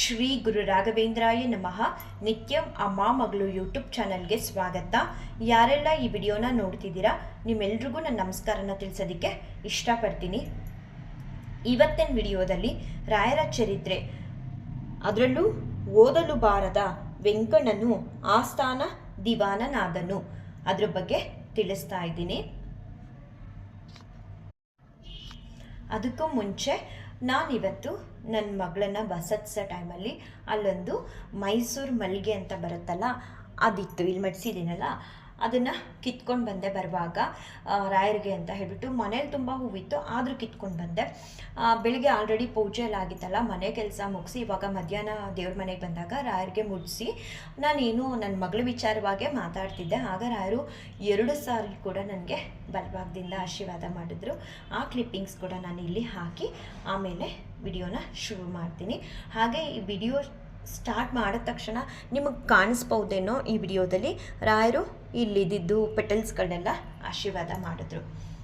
ಶ್ರೀ ಗುರು ರಾಘವೇಂದ್ರಾಯ ನಮಃ. ನಿತ್ಯಂ ಅಮ್ಮ ಮಗಳು ಯೂಟ್ಯೂಬ್ ಚಾನಲ್ಗೆ ಸ್ವಾಗತ. ಯಾರೆಲ್ಲ ಈ ವಿಡಿಯೋನ ನೋಡ್ತಿದ್ದೀರಾ, ನಿಮ್ಮೆಲ್ರಿಗೂ ನನ್ನ ನಮಸ್ಕಾರನ ತಿಳಿಸೋದಕ್ಕೆ ಇಷ್ಟಪಡ್ತೀನಿ. ಇವತ್ತಿನ ವಿಡಿಯೋದಲ್ಲಿ ರಾಯರ ಚರಿತ್ರೆ. ಅದರಲ್ಲೂ ಓದಲು ಬಾರದ ವೆಂಕಣ್ಣನು ಆಸ್ಥಾನ ದಿವಾನನಾದನು. ಅದ್ರ ಬಗ್ಗೆ ತಿಳಿಸ್ತಾ ಇದ್ದೀನಿ. ಅದಕ್ಕೂ ಮುಂಚೆ ನಾನಿವತ್ತು ನನ್ನ ಮಗಳನ್ನ ಬಸತ್ಸ ಟೈಮಲ್ಲಿ ಅಲ್ಲೊಂದು ಮೈಸೂರು ಮಲ್ಲಿಗೆ ಅಂತ ಬರುತ್ತಲ್ಲ ಅದಿತ್ತು. ಇಲ್ಲಿ ಮಡಿಸಿದ್ದೀನಲ್ಲ? ಅದನ್ನು ಕಿತ್ಕೊಂಡು ಬಂದೆ ಬರುವಾಗ ರಾಯರಿಗೆ ಅಂತ ಹೇಳ್ಬಿಟ್ಟು. ಮನೇಲಿ ತುಂಬ ಹೂವಿತ್ತು, ಆದರೂ ಕಿತ್ಕೊಂಡು ಬಂದೆ. ಬೆಳಿಗ್ಗೆ ಆಲ್ರೆಡಿ ಪೂಜೆ ಎಲ್ಲ ಆಗಿತ್ತಲ್ಲ, ಮನೆ ಕೆಲಸ ಮುಗಿಸಿ ಇವಾಗ ಮಧ್ಯಾಹ್ನ ದೇವ್ರ ಮನೆಗೆ ಬಂದಾಗ ರಾಯರಿಗೆ ಮುಡಿಸಿ, ನಾನೇನು ನನ್ನ ಮಗಳ ವಿಚಾರವಾಗೇ ಮಾತಾಡ್ತಿದ್ದೆ. ಆಗ ರಾಯರು ಎರಡು ಸಾರಿ ಕೂಡ ನನಗೆ ಬಲಭಾಗದಿಂದ ಆಶೀರ್ವಾದ ಮಾಡಿದ್ರು. ಆ ಕ್ಲಿಪ್ಪಿಂಗ್ಸ್ ಕೂಡ ನಾನು ಇಲ್ಲಿ ಹಾಕಿ, ಆಮೇಲೆ ವಿಡಿಯೋನ ಶುರು ಮಾಡ್ತೀನಿ. ಹಾಗೆ ಈ ವಿಡಿಯೋ ಸ್ಟಾರ್ಟ್ ಮಾಡಿದ ತಕ್ಷಣ ನಿಮಗೆ ಕಾಣಿಸ್ಬೋದೇನೋ ಈ ವಿಡಿಯೋದಲ್ಲಿ. ರಾಯರು ಇಲ್ಲಿದ್ದು ಪೆಟಲ್ಸ್ಗಳನ್ನೆಲ್ಲ ಆಶೀರ್ವಾದ ಮಾಡಿದ್ರು.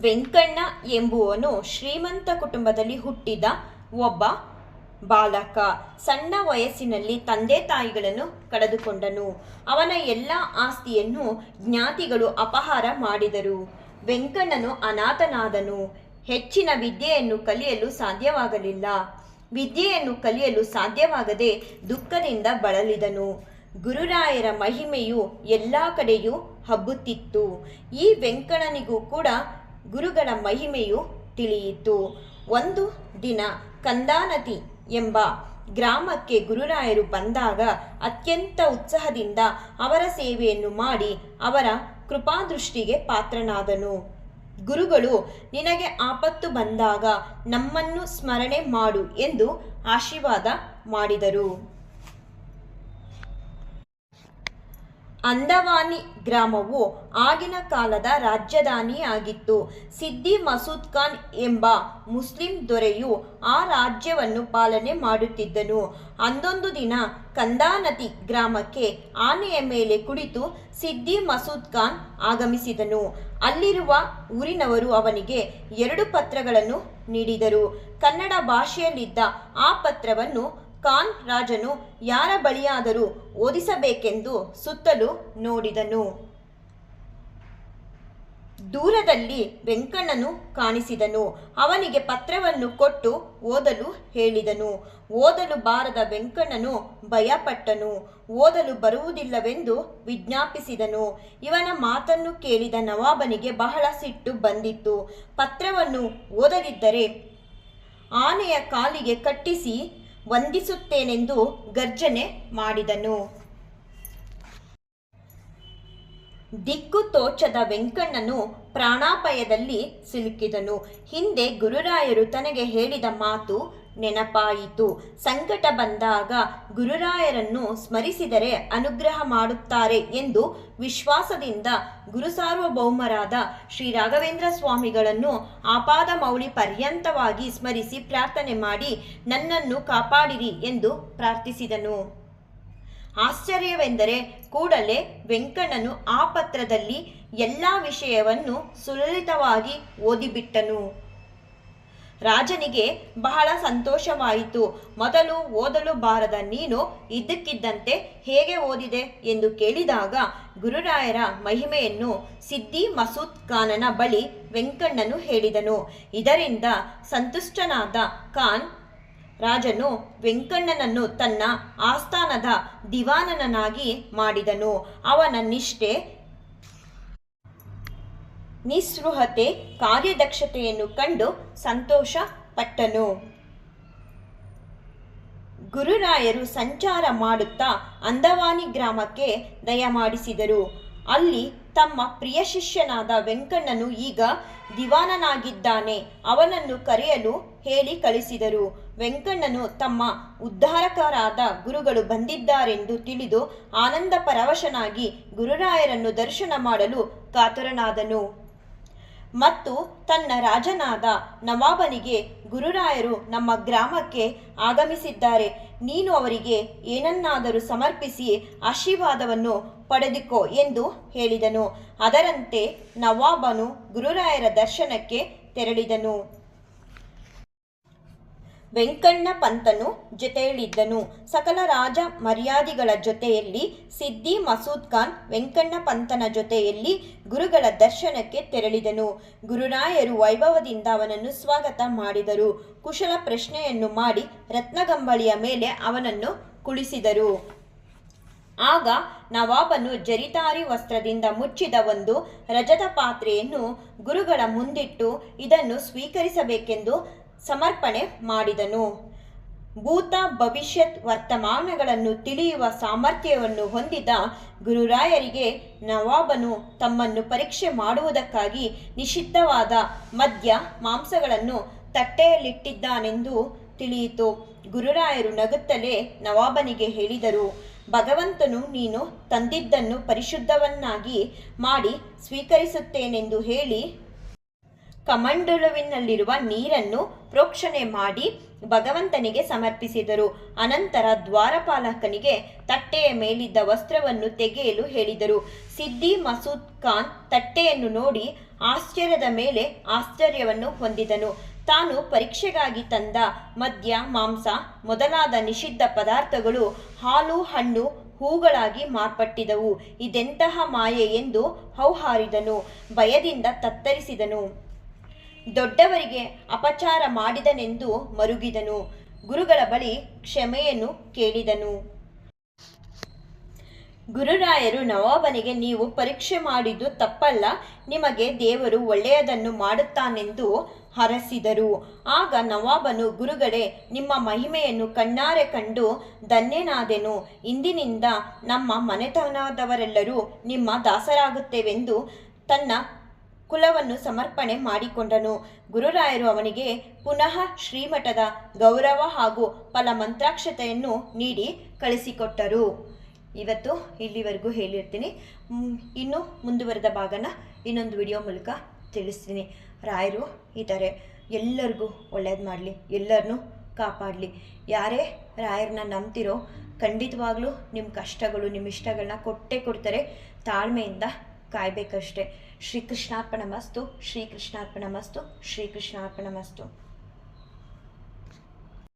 ವೆಂಕಣ್ಣ ಎಂಬುವನು ಶ್ರೀಮಂತ ಕುಟುಂಬದಲ್ಲಿ ಹುಟ್ಟಿದ ಒಬ್ಬ ಬಾಲಕ. ಸಣ್ಣ ವಯಸ್ಸಿನಲ್ಲಿ ತಂದೆ ತಾಯಿಗಳನ್ನು ಕಳೆದುಕೊಂಡನು. ಅವನ ಎಲ್ಲ ಆಸ್ತಿಯನ್ನು ಜ್ಞಾತಿಗಳು ಅಪಹಾರ ಮಾಡಿದರು. ವೆಂಕಣ್ಣನು ಅನಾಥನಾದನು. ಹೆಚ್ಚಿನ ವಿದ್ಯೆಯನ್ನು ಕಲಿಯಲು ಸಾಧ್ಯವಾಗಲಿಲ್ಲ. ವಿದ್ಯೆಯನ್ನು ಕಲಿಯಲು ಸಾಧ್ಯವಾಗದೆ ದುಃಖದಿಂದ ಬಳಲಿದನು. ಗುರುರಾಯರ ಮಹಿಮೆಯು ಎಲ್ಲ ಕಡೆಯೂ ಹಬ್ಬುತ್ತಿತ್ತು. ಈ ವೆಂಕಣ್ಣನಿಗೂ ಕೂಡ ಗುರುಗಳ ಮಹಿಮೆಯು ತಿಳಿಯಿತು. ಒಂದು ದಿನ ಕಂದಾನತಿ ಎಂಬ ಗ್ರಾಮಕ್ಕೆ ಗುರುರಾಯರು ಬಂದಾಗ ಅತ್ಯಂತ ಉತ್ಸಾಹದಿಂದ ಅವರ ಸೇವೆಯನ್ನು ಮಾಡಿ ಅವರ ಕೃಪಾದೃಷ್ಟಿಗೆ ಪಾತ್ರನಾದನು. ಗುರುಗಳು, ನಿನಗೆ ಆಪತ್ತು ಬಂದಾಗ ನಮ್ಮನ್ನು ಸ್ಮರಣೆ ಮಾಡು ಎಂದು ಆಶೀರ್ವಾದ ಮಾಡಿದರು. ಅಂದವಾನಿ ಗ್ರಾಮವು ಆಗಿನ ಕಾಲದ ರಾಜಧಾನಿಯಾಗಿತ್ತು. ಸಿದ್ದಿ ಮಸೂದ್ ಖಾನ್ ಎಂಬ ಮುಸ್ಲಿಂ ದೊರೆಯು ಆ ರಾಜ್ಯವನ್ನು ಪಾಲನೆ ಮಾಡುತ್ತಿದ್ದನು. ಅಂದೊಂದು ದಿನ ಕಂದಾನತಿ ಗ್ರಾಮಕ್ಕೆ ಆನೆಯ ಮೇಲೆ ಕುಳಿತು ಸಿದ್ದಿ ಮಸೂದ್ ಖಾನ್ ಆಗಮಿಸಿದನು. ಅಲ್ಲಿರುವ ಊರಿನವರು ಅವನಿಗೆ ಎರಡು ಪತ್ರಗಳನ್ನು ನೀಡಿದರು. ಕನ್ನಡ ಭಾಷೆಯಲ್ಲಿದ್ದ ಆ ಪತ್ರವನ್ನು ಖಾನ್ ರಾಜನು ಯಾರ ಬಳಿಯಾದರೂ ಓದಿಸಬೇಕೆಂದು ಸುತ್ತಲೂ ನೋಡಿದನು. ದೂರದಲ್ಲಿ ವೆಂಕಣ್ಣನು ಕಾಣಿಸಿದನು. ಅವನಿಗೆ ಪತ್ರವನ್ನು ಕೊಟ್ಟು ಓದಲು ಹೇಳಿದನು. ಓದಲು ಬಾರದ ವೆಂಕಣ್ಣನು ಭಯಪಟ್ಟನು. ಓದಲು ಬರುವುದಿಲ್ಲವೆಂದು ವಿಜ್ಞಾಪಿಸಿದನು. ಇವನ ಮಾತನ್ನು ಕೇಳಿದ ನವಾಬನಿಗೆ ಬಹಳ ಸಿಟ್ಟು ಬಂದಿತ್ತು. ಪತ್ರವನ್ನು ಓದದಿದ್ದರೆ ಆನೆಯ ಕಾಲಿಗೆ ಕಟ್ಟಿಸಿ ವಂದಿಸುತ್ತೇನೆಂದು ಗರ್ಜನೆ ಮಾಡಿದನು. ದಿಕ್ಕು ತೋಚದ ವೆಂಕಣ್ಣನು ಪ್ರಾಣಾಪಾಯದಲ್ಲಿ ಸಿಲುಕಿದನು. ಹಿಂದೆ ಗುರುರಾಯರು ತನಗೆ ಹೇಳಿದ ಮಾತು ನೆನಪಾಯಿತು. ಸಂಕಟ ಬಂದಾಗ ಗುರುರಾಯರನ್ನು ಸ್ಮರಿಸಿದರೆ ಅನುಗ್ರಹ ಮಾಡುತ್ತಾರೆ ಎಂದು ವಿಶ್ವಾಸದಿಂದ ಗುರು ಸಾರ್ವಭೌಮರಾದ ಶ್ರೀ ರಾಘವೇಂದ್ರ ಸ್ವಾಮಿಗಳನ್ನು ಆಪಾದ ಮೌಳಿ ಪರ್ಯಂತವಾಗಿ ಸ್ಮರಿಸಿ ಪ್ರಾರ್ಥನೆ ಮಾಡಿ ನನ್ನನ್ನು ಕಾಪಾಡಿರಿ ಎಂದು ಪ್ರಾರ್ಥಿಸಿದನು. ಆಶ್ಚರ್ಯವೆಂದರೆ ಕೂಡಲೇ ವೆಂಕಣ್ಣನು ಆ ಪತ್ರದಲ್ಲಿ ಎಲ್ಲ ವಿಷಯವನ್ನು ಸುಲಲಿತವಾಗಿ ಓದಿಬಿಟ್ಟನು. ರಾಜನಿಗೆ ಬಹಳ ಸಂತೋಷವಾಯಿತು. ಮೊದಲು ಓದಲು ಬಾರದ ನೀನು ಇದ್ದಕ್ಕಿದ್ದಂತೆ ಹೇಗೆ ಓದಿದೆ ಎಂದು ಕೇಳಿದಾಗ ಗುರುರಾಯರ ಮಹಿಮೆಯನ್ನು ಸಿದ್ದಿ ಮಸೂದ್ ಖಾನನ ಬಳಿ ವೆಂಕಣ್ಣನು ಹೇಳಿದನು. ಇದರಿಂದ ಸಂತುಷ್ಟನಾದ ಖಾನ್ ರಾಜನು ವೆಂಕಣ್ಣನನ್ನು ತನ್ನ ಆಸ್ಥಾನದ ದಿವಾನನನಾಗಿ ಮಾಡಿದನು. ಅವನ ನಿಷ್ಠೆ ನಿಸ್ಪೃಹತೆ ಕಾರ್ಯದಕ್ಷತೆಯನ್ನು ಕಂಡು ಸಂತೋಷ ಪಟ್ಟನು ಗುರುರಾಯರು ಸಂಚಾರ ಮಾಡುತ್ತಾ ಅಂದವಾನಿ ಗ್ರಾಮಕ್ಕೆ ದಯಮಾಡಿಸಿದರು. ಅಲ್ಲಿ ತಮ್ಮ ಪ್ರಿಯ ಶಿಷ್ಯನಾದ ವೆಂಕಣ್ಣನು ಈಗ ದಿವಾನನಾಗಿದ್ದಾನೆ, ಅವನನ್ನು ಕರೆಯಲು ಹೇಳಿ ಕಳಿಸಿದರು. ವೆಂಕಣ್ಣನು ತಮ್ಮ ಉದ್ಧಾರಕರಾದ ಗುರುಗಳು ಬಂದಿದ್ದಾರೆಂದು ತಿಳಿದು ಆನಂದ ಪರವಶನಾಗಿ ಗುರುರಾಯರನ್ನು ದರ್ಶನ ಮಾಡಲು ಕಾತುರನಾದನು. ಮತ್ತು ತನ್ನ ರಾಜನಾದ ನವಾಬನಿಗೆ ಗುರುರಾಯರು ನಮ್ಮ ಗ್ರಾಮಕ್ಕೆ ಆಗಮಿಸಿದ್ದಾರೆ. ನೀನು ಅವರಿಗೆ ಏನನ್ನಾದರೂ ಸಮರ್ಪಿಸಿ ಆಶೀರ್ವಾದವನ್ನು ಪಡೆದುಕೋ ಎಂದು ಹೇಳಿದನು. ಅದರಂತೆ ನವಾಬನು ಗುರುರಾಯರ ದರ್ಶನಕ್ಕೆ ತೆರಳಿದನು. ವೆಂಕಣ್ಣ ಪಂತನು ಜೊತೆಯಲ್ಲಿದ್ದನು. ಸಕಲ ರಾಜ ಮರ್ಯಾದಿಗಳ ಜೊತೆಯಲ್ಲಿ ಸಿದ್ದಿ ಮಸೂದ್ ಖಾನ್ ವೆಂಕಣ್ಣ ಪಂತನ ಜೊತೆಯಲ್ಲಿ ಗುರುಗಳ ದರ್ಶನಕ್ಕೆ ತೆರಳಿದನು. ಗುರುರಾಯರು ವೈಭವದಿಂದ ಅವನನ್ನು ಸ್ವಾಗತ ಮಾಡಿದರು. ಕುಶಲ ಪ್ರಶ್ನೆಯನ್ನು ಮಾಡಿ ರತ್ನಗಂಬಳಿಯ ಮೇಲೆ ಅವನನ್ನು ಕುಳಿಸಿದರು. ಆಗ ನವಾಬನು ಜರಿತಾರಿ ವಸ್ತ್ರದಿಂದ ಮುಚ್ಚಿದ ಒಂದು ರಜದ ಪಾತ್ರೆಯನ್ನು ಗುರುಗಳ ಮುಂದಿಟ್ಟು ಇದನ್ನು ಸ್ವೀಕರಿಸಬೇಕೆಂದು ಸಮರ್ಪಣೆ ಮಾಡಿದನು. ಭೂತ ಭವಿಷ್ಯತ್ ವರ್ತಮಾನಗಳನ್ನು ತಿಳಿಯುವ ಸಾಮರ್ಥ್ಯವನ್ನು ಹೊಂದಿದ ಗುರುರಾಯರಿಗೆ ನವಾಬನು ತಮ್ಮನ್ನು ಪರೀಕ್ಷೆ ಮಾಡುವುದಕ್ಕಾಗಿ ನಿಷಿದ್ಧವಾದ ಮದ್ಯ ಮಾಂಸಗಳನ್ನು ತಟ್ಟೆಯಲ್ಲಿಟ್ಟಿದ್ದಾನೆಂದು ತಿಳಿಯಿತು. ಗುರುರಾಯರು ನಗುತ್ತಲೇ ನವಾಬನಿಗೆ ಹೇಳಿದರು, ಭಗವಂತನು ನೀನು ತಂದಿದ್ದನ್ನು ಪರಿಶುದ್ಧವನ್ನಾಗಿ ಮಾಡಿ ಸ್ವೀಕರಿಸುತ್ತೇನೆಂದು ಹೇಳಿ ಕಮಂಡಲುವಿನಲ್ಲಿರುವ ನೀರನ್ನು ಪ್ರೋಕ್ಷಣೆ ಮಾಡಿ ಭಗವಂತನಿಗೆ ಸಮರ್ಪಿಸಿದರು. ಅನಂತರ ದ್ವಾರಪಾಲಕನಿಗೆ ತಟ್ಟೆಯ ಮೇಲಿದ್ದ ವಸ್ತ್ರವನ್ನು ತೆಗೆಯಲು ಹೇಳಿದರು. ಸಿದ್ದಿ ಮಸೂದ್ ಖಾನ್ ತಟ್ಟೆಯನ್ನು ನೋಡಿ ಆಶ್ಚರ್ಯದ ಮೇಲೆ ಆಶ್ಚರ್ಯವನ್ನು ಹೊಂದಿದನು. ತಾನು ಪರೀಕ್ಷೆಗಾಗಿ ತಂದ ಮದ್ಯ, ಮಾಂಸ, ಮೊದಲಾದ ನಿಷಿದ್ಧ ಪದಾರ್ಥಗಳು ಹಾಲು, ಹಣ್ಣು, ಹೂಗಳಾಗಿ ಮಾರ್ಪಟ್ಟಿದವು. ಇದೆಂತಹ ಮಾಯೆ ಎಂದು ಹೌಹಾರಿದನು. ಭಯದಿಂದ ತತ್ತರಿಸಿದನು. ದೊಡ್ಡವರಿಗೆ ಅಪಚಾರ ಮಾಡಿದನೆಂದು ಮರುಗಿದನು. ಗುರುಗಳ ಬಳಿ ಕ್ಷಮೆಯನ್ನು ಕೇಳಿದನು. ಗುರುರಾಯರು, ನವಾಬನಿಗೆ ನೀವು ಪರೀಕ್ಷೆ ಮಾಡಿದ್ದು ತಪ್ಪಲ್ಲ. ನಿಮಗೆ ದೇವರು ಒಳ್ಳೆಯದನ್ನು ಮಾಡುತ್ತಾನೆಂದು ಹರಸಿದರು. ಆಗ ನವಾಬನು, ಗುರುಗಳೇ, ನಿಮ್ಮ ಮಹಿಮೆಯನ್ನು ಕಣ್ಣಾರೆ ಕಂಡು ಧನ್ಯನಾದೆನು. ಇಂದಿನಿಂದ ನಮ್ಮ ಮನೆತನದವರೆಲ್ಲರೂ ನಿಮ್ಮ ದಾಸರಾಗುತ್ತೇವೆಂದು ತನ್ನ ಕುಲವನ್ನು ಸಮರ್ಪಣೆ ಮಾಡಿಕೊಂಡನು. ಗುರುರಾಯರು ಅವನಿಗೆ ಪುನಃ ಶ್ರೀಮಠದ ಗೌರವ ಹಾಗೂ ಫಲ ಮಂತ್ರಾಕ್ಷತೆಯನ್ನು ನೀಡಿ ಕಳಿಸಿಕೊಟ್ಟರು. ಇವತ್ತು ಇಲ್ಲಿವರೆಗೂ ಹೇಳಿರ್ತೀನಿ. ಇನ್ನು ಮುಂದುವರೆದ ಭಾಗನ ಇನ್ನೊಂದು ವಿಡಿಯೋ ಮೂಲಕ ತಿಳಿಸ್ತೀನಿ. ರಾಯರು ಇದ್ದಾರೆ. ಎಲ್ಲರಿಗೂ ಒಳ್ಳೇದು ಮಾಡಲಿ. ಎಲ್ಲರನ್ನೂ ಕಾಪಾಡಲಿ. ಯಾರೇ ರಾಯರನ್ನ ನಂಬ್ತಿರೋ, ಖಂಡಿತವಾಗ್ಲೂ ನಿಮ್ಮ ಕಷ್ಟಗಳು ನಿಮ್ಮ ಇಷ್ಟಗಳನ್ನ ಕೊಟ್ಟೇ ಕೊಡ್ತಾರೆ. ತಾಳ್ಮೆಯಿಂದ ಕಾಯಬೇಕಷ್ಟೆ. ಶ್ರೀಕೃಷ್ಣಾರ್ಪಣ ಮಸ್ತು ಶ್ರೀಕೃಷ್ಣಾರ್ಪಣ ಮಸ್ತು ಶ್ರೀಕೃಷ್ಣಾರ್ಪಣ ಮಸ್ತು